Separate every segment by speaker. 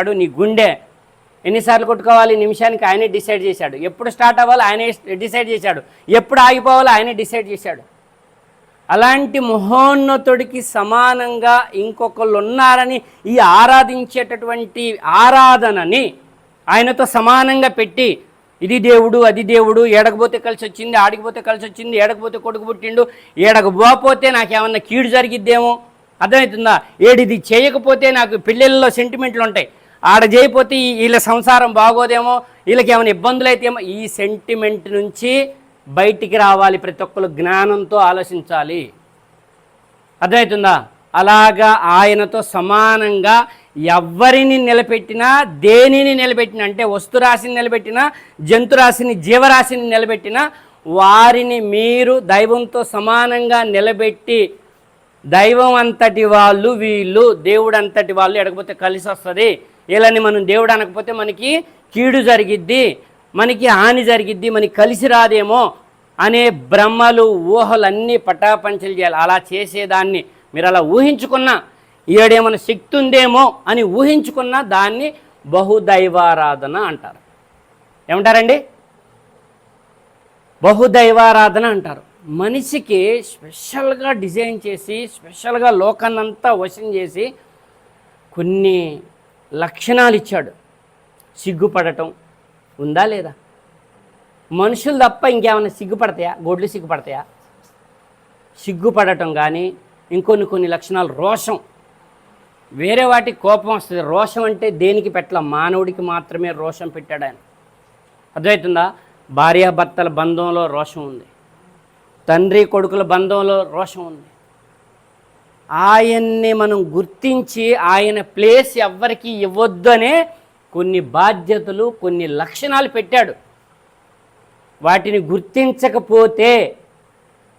Speaker 1: వాడు నీ గుండె. ఎన్నిసార్లు కొట్టుకోవాలి? నిమిషానికి ఆయనే డిసైడ్ చేశాడు. ఎప్పుడు స్టార్ట్ అవ్వాలి? ఆయనే డిసైడ్ చేశాడు. ఎప్పుడు ఆగిపోవాలో? ఆయనే డిసైడ్ చేశాడు. అలాంటి మహోన్నతుడికి సమానంగా ఇంకొకళ్ళు ఉన్నారని ఈ ఆరాధించేటటువంటి ఆరాధనని ఆయనతో సమానంగా పెట్టి ఇది దేవుడు అది దేవుడు ఏడకపోతే కలిసి వచ్చింది ఆడికిపోతే కలిసి వచ్చింది ఏడకపోతే కొడుకు పుట్టిండు ఏడకపోతే నాకేమన్నా కీడు జరిగిద్దేమో? అర్థమవుతుందా? ఏడిది చేయకపోతే నాకు పిల్లల్లో సెంటిమెంట్లు ఉంటాయి. ఆడ చేయకపోతే వీళ్ళ సంసారం బాగోదేమో వీళ్ళకి ఏమైనా ఇబ్బందులు అయితేమో ఈ సెంటిమెంట్ నుంచి బయటికి రావాలి ప్రతి ఒక్కరు జ్ఞానంతో ఆలోచించాలి. అర్థమవుతుందా? అలాగా ఆయనతో సమానంగా ఎవరిని నిలబెట్టినా దేనిని నిలబెట్టినా అంటే వస్తురాశిని నిలబెట్టినా జంతురాశిని జీవరాశిని నిలబెట్టినా వారిని మీరు దైవంతో సమానంగా నిలబెట్టి దైవం అంతటి వాళ్ళు వీళ్ళు దేవుడు అంతటి వాళ్ళు ఎడకపోతే కలిసి వస్తుంది వీళ్ళని మనం దేవుడు అనకపోతే మనకి కీడు జరిగిద్ది మనకి హాని జరిగిద్ది మనకి కలిసి రాదేమో అనే భ్రమలు ఊహలన్నీ పటాపంచలు చేయాలి. అలా చేసేదాన్ని మీరు అలా ఊహించుకున్నా ఈడేమైనా శక్తి ఉందేమో అని ఊహించుకున్న దాన్ని బహుదైవారాధన అంటారు. ఏమంటారండి? బహుదైవారాధన అంటారు. మనిషికి స్పెషల్గా డిజైన్ చేసి స్పెషల్గా లోకాన్నంతా వశం చేసి కొన్ని లక్షణాలు ఇచ్చాడు సిగ్గుపడటం ఉందా లేదా? మనుషులు తప్ప ఇంకేమైనా సిగ్గుపడతాయా? గొడ్లు సిగ్గుపడతాయా? సిగ్గుపడటం కానీ ఇంకొన్ని కొన్ని లక్షణాలు రోషం. వేరే వాటికి కోపం వస్తుంది. రోషం అంటే దేనికి పెట్టల? మానవుడికి మాత్రమే రోషం పెట్టాడు ఆయన. అర్థమవుతుందా భార్యాభర్తల బంధంలో రోషం ఉంది. తండ్రి కొడుకుల బంధంలో రోషం ఉంది. ఆయన్ని మనం గుర్తించి ఆయన ప్లేస్ ఎవ్వరికి ఇవ్వద్దనే కొన్ని బాధ్యతలు కొన్ని లక్షణాలు పెట్టాడు. వాటిని గుర్తించకపోతే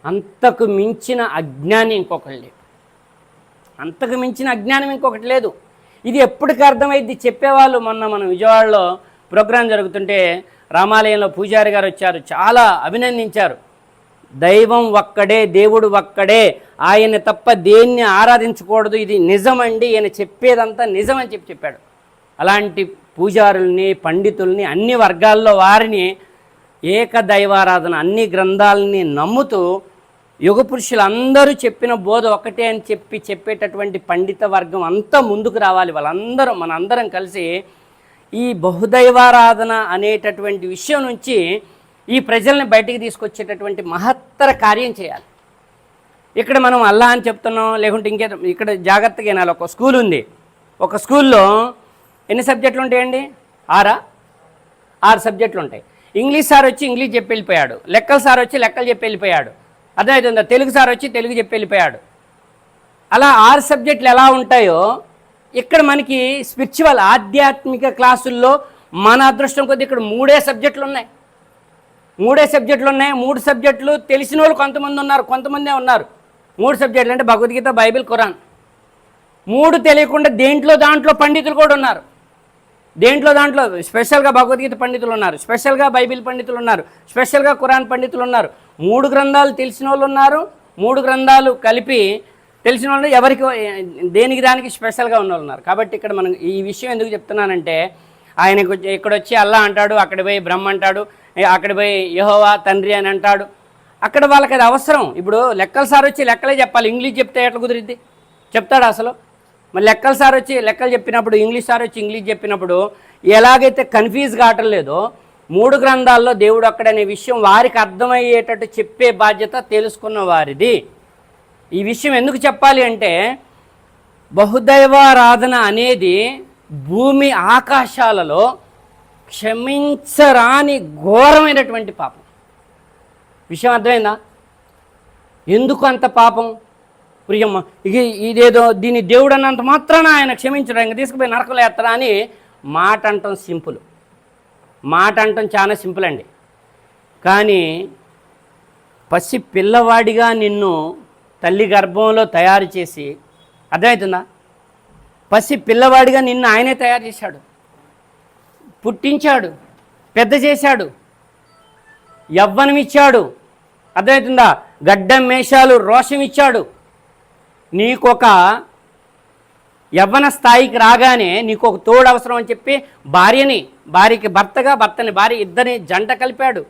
Speaker 1: అంతకు మించిన అజ్ఞానం ఇంకొకటి లేదు అంతకు మించిన అజ్ఞానం ఇంకొకటి లేదు. ఇది ఎప్పటికి అర్థమైంది చెప్పేవాళ్ళు మొన్న మనం విజయవాడలో ప్రోగ్రాం జరుగుతుంటే రామాలయంలో పూజారి గారు వచ్చారు చాలా అభినందించారు. దైవం ఒక్కడే దేవుడు ఒక్కడే. ఆయన తప్ప దేన్ని ఆరాధించకూడదు? ఇది నిజమండి ఆయన చెప్పేదంతా నిజమని చెప్పి చెప్పాడు. అలాంటి పూజారుల్ని పండితుల్ని అన్ని వర్గాల్లో వారిని ఏక దైవారాధన అన్ని గ్రంథాలని నమ్ముతూ యుగ పురుషులందరూ చెప్పిన బోధ ఒకటే అని చెప్పి చెప్పేటటువంటి పండిత వర్గం అంతా ముందుకు రావాలి వాళ్ళందరూ మనందరం కలిసి ఈ బహుదైవారాధన అనేటటువంటి విషయం నుంచి ఈ ప్రజల్ని బయటికి తీసుకొచ్చేటటువంటి మహత్తర కార్యం చేయాలి. ఇక్కడ మనం అల్లా అని చెప్తున్నాం లేకుంటే ఇంకే ఇక్కడ జాగ్రత్తగా వినాలి. ఒక స్కూల్ ఉంది. ఒక స్కూల్లో ఎన్ని సబ్జెక్టులు ఉంటాయండి ఆరా? ఆరు సబ్జెక్టులు ఉంటాయి. ఇంగ్లీష్ సార్ వచ్చి ఇంగ్లీష్ చెప్పి వెళ్ళిపోయాడు. లెక్కల సార్ వచ్చి లెక్కలు చెప్పి వెళ్ళిపోయాడు. అర్థమవుతుందా తెలుగు సార్ వచ్చి తెలుగు చెప్పి వెళ్ళిపోయాడు. అలా ఆరు సబ్జెక్టులు ఎలా ఉంటాయో ఇక్కడ మనకి స్పిరిచువల్ ఆధ్యాత్మిక క్లాసుల్లో మన అదృష్టం కొద్ది ఇక్కడ మూడే సబ్జెక్టులు ఉన్నాయి. మూడే సబ్జెక్టులు ఉన్నాయి. మూడు సబ్జెక్టులు తెలిసిన వాళ్ళు కొంతమంది ఉన్నారు. కొంతమందే ఉన్నారు. మూడు సబ్జెక్టులు అంటే భగవద్గీత బైబిల్ ఖురాన్. మూడు తెలియకుండా దేంట్లో దాంట్లో పండితులు కూడా ఉన్నారు. దేంట్లో దాంట్లో స్పెషల్గా భగవద్గీత పండితులు ఉన్నారు. స్పెషల్గా బైబిల్ పండితులు ఉన్నారు. స్పెషల్గా ఖురాన్ పండితులు ఉన్నారు. మూడు గ్రంథాలు తెలిసిన వాళ్ళు ఉన్నారు. మూడు గ్రంథాలు కలిపి తెలిసిన వాళ్ళు ఎవరికి దేనికి దానికి స్పెషల్గా ఉన్న వాళ్ళు ఉన్నారు. కాబట్టి ఇక్కడ మనం ఈ విషయం ఎందుకు చెప్తున్నానంటే ఆయనకు ఇక్కడ వచ్చి అల్లా అంటాడు అక్కడ పోయి బ్రహ్మ అంటాడు అక్కడ పోయి యహోవా తండ్రి అని అంటాడు. అక్కడ వాళ్ళకి అది అవసరం. ఇప్పుడు లెక్కల సార్ వచ్చి లెక్కలే చెప్పాలి. ఇంగ్లీష్ చెప్తే ఎట్లా కుదిరిద్ది? చెప్తాడు అసలు? మరి లెక్కల సార్ వచ్చి లెక్కలు చెప్పినప్పుడు ఇంగ్లీష్ సార్ వచ్చి ఇంగ్లీష్ చెప్పినప్పుడు ఎలాగైతే కన్ఫ్యూజ్ కావటం లేదో మూడు గ్రంథాల్లో దేవుడు అక్కడనే విషయం వారికి అర్థమయ్యేటట్టు చెప్పే బాధ్యత తెలుసుకున్న వారిది. ఈ విషయం ఎందుకు చెప్పాలి అంటే బహుదైవారాధన అనేది భూమి ఆకాశాలలో క్షమించరాని ఘోరమైనటువంటి పాపం. విషయం అర్థమైందా? ఎందుకు అంత పాపం? ప్రియమ్మ ఇక ఇదేదో దీన్ని దేవుడు అన్నంత మాత్రాన ఆయన క్షమించడం ఇంకా తీసుకుపోయి నరకలు ఎత్తరా అని మాట అంటాం సింపుల్. మాట అంటాం చాలా సింపుల్ అండి. కానీ పసి పిల్లవాడిగా నిన్ను తల్లి గర్భంలో తయారు చేసి అర్థమవుతుందా పసి పిల్లవాడిగా నిన్ను ఆయనే తయారు చేశాడు. పుట్టించాడు పెద్ద చేశాడు యవ్వనం ఇచ్చాడు అర్థమవుతుందా? గడ్డం మేషాలు రోషం ఇచ్చాడు నీకొక యవ్వన స్థాయికి రాగానే నీకు ఒక తోడు అవసరం అని చెప్పి భార్యని భార్యకి భర్తగా భర్తని భార్య ఇద్దరిని జంట కలిపాడు.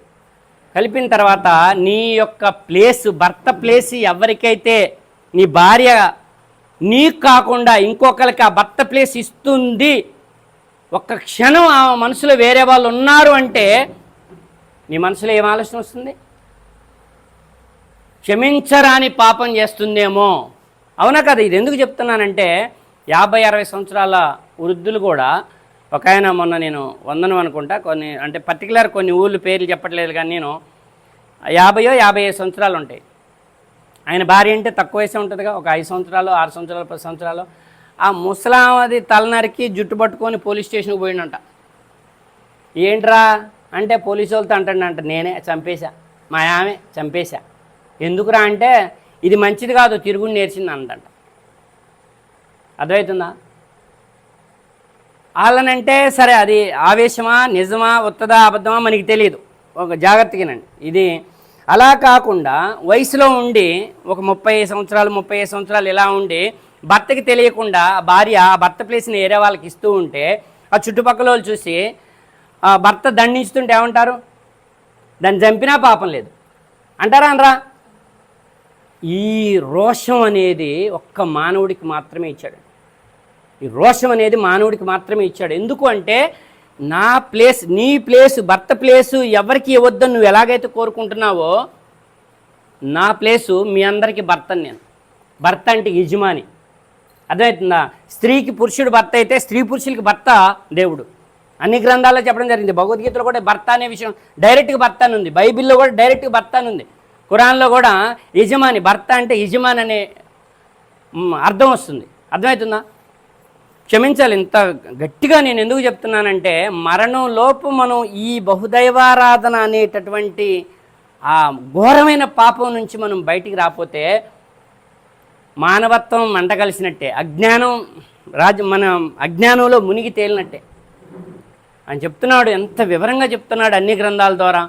Speaker 1: కలిపిన తర్వాత నీ యొక్క ప్లేస్ భర్త ప్లేస్ ఎవరికైతే నీ భార్య నీకు కాకుండా ఇంకొకరికి ఆ భర్త ప్లేస్ ఇస్తుంది ఒక్క క్షణం ఆ మనసులో వేరే వాళ్ళు ఉన్నారు అంటే నీ మనసులో ఏం ఆలోచన వస్తుంది? క్షమించరాని పాపం చేస్తుందేమో. అవునా కదా? ఇది ఎందుకు చెప్తున్నానంటే యాభై అరవై సంవత్సరాల వృద్ధులు కూడా ఒక ఆయన మొన్న నేను వందను అనుకుంటా కొన్ని అంటే పర్టికులర్ కొన్ని ఊళ్ళు పేర్లు చెప్పట్లేదు కానీ నేను యాభయో యాభై ఐదు సంవత్సరాలు ఉంటాయి. ఆయన భార్య అంటే తక్కువ వయసే ఉంటుందిగా ఒక ఐదు సంవత్సరాలు ఆరు సంవత్సరాలు పది సంవత్సరాలు. ఆ ముసలామది తలనరికి జుట్టు పట్టుకొని పోలీస్ స్టేషన్కి పోయిండంట. ఏంట్రా? అంటే పోలీసు వాళ్ళతో అంటాడంట నేనే చంపేశా. మా ఆమె చంపేశా. ఎందుకురా అంటే ఇది మంచిది కాదు తిరుగుని నేర్చింది అంటంట అర్థమవుతుందా వాళ్ళనంటే సరే అది ఆవేశమా నిజమా ఉత్తదా అబద్ధమా మనకి తెలియదు ఒక జాగ్రత్తగానండి ఇది అలా కాకుండా వయసులో ఉండి ఒక ముప్పై సంవత్సరాలు ముప్పై సంవత్సరాలు ఇలా ఉండి భర్తకి తెలియకుండా భార్య ఆ భర్త ప్లేస్ని వేరే వాళ్ళకి ఇస్తూ ఉంటే ఆ చుట్టుపక్కల వాళ్ళు చూసి ఆ భర్త దండించుతుంటే ఏమంటారు? దాన్ని చంపినా పాపం లేదు. అంటారా అనరా? ఈ రోషం అనేది ఒక్క మానవుడికి మాత్రమే ఇచ్చాడు. ఈ రోషం అనేది మానవుడికి మాత్రమే ఇచ్చాడు. ఎందుకు అంటే నా ప్లేస్ నీ ప్లేస్ భర్త ప్లేసు ఎవరికి ఇవ్వద్దని నువ్వు ఎలాగైతే కోరుకుంటున్నావో నా ప్లేసు మీ అందరికీ భర్తని నేను. భర్త అంటే యజమాని. అర్థమవుతుందా? స్త్రీకి పురుషుడు భర్త అయితే స్త్రీ పురుషులకి భర్త దేవుడు. అన్ని గ్రంథాల్లో చెప్పడం జరిగింది. భగవద్గీతలో కూడా భర్త అనే విషయం డైరెక్ట్గా భర్త అని ఉంది. బైబిల్లో కూడా డైరెక్ట్గా భర్త అని ఉంది. కురాన్లో కూడా యజమాని భర్త అంటే యజమాని అనే అర్థం వస్తుంది. అర్థమవుతుందా? క్షమించాలి ఇంత గట్టిగా నేను ఎందుకు చెప్తున్నానంటే మరణం లోపు మనం ఈ బహుదైవారాధన అనేటటువంటి ఆ ఘోరమైన పాపం నుంచి మనం బయటికి రాకపోతే మానవత్వం మంట కలిసినట్టే అజ్ఞానం రాజు మన అజ్ఞానంలో మునిగి తేలినట్టే. అని చెప్తున్నాడు ఎంత వివరంగా చెప్తున్నాడు అన్ని గ్రంథాల ద్వారా.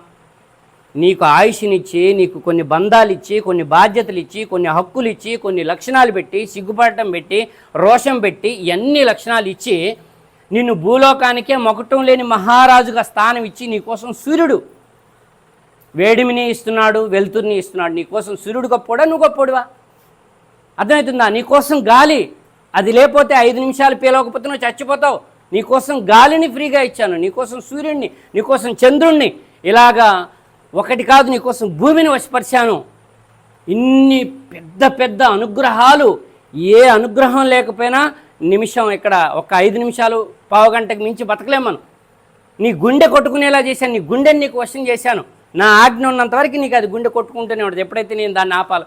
Speaker 1: నీకు ఆయుష్నిచ్చి నీకు కొన్ని బంధాలు ఇచ్చి కొన్ని బాధ్యతలు ఇచ్చి కొన్ని హక్కులు ఇచ్చి కొన్ని లక్షణాలు పెట్టి సిగ్గుపడటం పెట్టి రోషం పెట్టి ఇవన్నీ లక్షణాలు ఇచ్చి నిన్ను భూలోకానికే మొకటం లేని మహారాజుగా స్థానం ఇచ్చి నీకోసం సూర్యుడు వేడిమిని ఇస్తున్నాడు వెలుతురిని ఇస్తున్నాడు. నీకోసం సూర్యుడు గొప్పోడా నువ్వు గొప్పోడువా అర్థమవుతుందా? నీకోసం గాలి అది లేకపోతే ఐదు నిమిషాలు పేలవకపోతే నువ్వు చచ్చిపోతావు నీకోసం గాలిని ఫ్రీగా ఇచ్చాను. నీకోసం సూర్యుడిని నీకోసం చంద్రుణ్ణి ఇలాగా ఒకటి కాదు నీకోసం భూమిని వశపరిచాను. ఇన్ని పెద్ద పెద్ద అనుగ్రహాలు ఏ అనుగ్రహం లేకపోయినా నిమిషం ఇక్కడ ఒక ఐదు నిమిషాలు పావు గంటకు మించి బతకలేం మనం. నీ గుండె కొట్టుకునేలా చేశాను. నీ గుండెని నీకు వశం చేశాను. నా ఆజ్ఞ ఉన్నంతవరకు నీకు అది గుండె కొట్టుకుంటూనే ఉంటుంది ఎప్పుడైతే నేను దాన్ని ఆపాలి